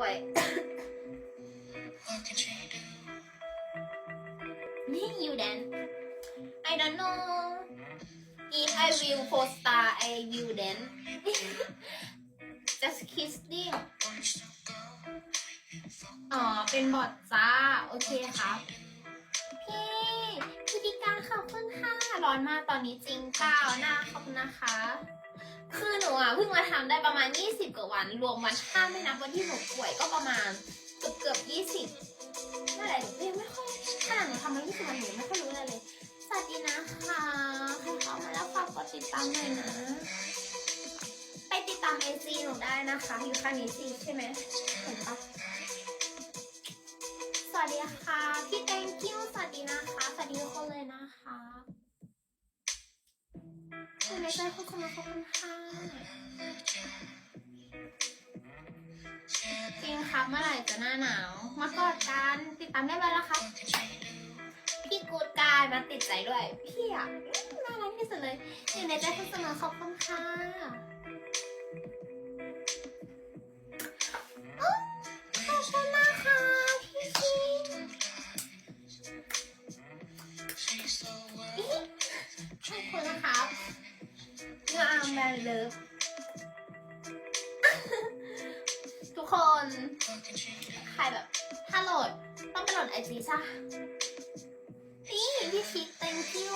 ล้วย นี่ you then I don't know if I will post star I will then just kidding อ๋อ เป็นบอทจ้า โอเคครับ ร้อนมากตอนนี้จริงเก้าหน้าขอบนะคะ คือหนูอะเพิ่งมาทำได้ประมาณ 20 กว่าวัน รวมวันถ้าไม่นับวันที่หนูป่วยก็ประมาณเกือบเกือบ20นั่นแหละหนูยังไม่ค่อยขนาดหนูทำมา20วันหนูไม่ค่อยรู้อะไรเลย สวัสดีนะคะใครเข้ามาแล้วฝากกดติดตามหน่อยนะ ไปติดตามไอจีหนูได้นะคะอยู่ข้างนี้สิใช่ไหมเห็นปะสวัสดีค่ะ พี่ thank you สวัสดีนะคะสวัสดี ในใจคุณคนละขอบคุณค่ะจริงครับเมื่อไหร่จะหน้าหนาว มากอดกันติดตามได้ไหมล่ะคะพี่กูดกายมาติดใจด้วย พี่อะน่ารักที่สุดเลยอยู่ในใจคุณเสมอขอบคุณค่ะขอบคุณนะคะพี่คิงอิ๊ะขอบคุณนะครับ เลิฟทุกคนใครแบบถ้าโหลดต้องไปโหลดไอจีซะนี่พี่ชิคเต็มที่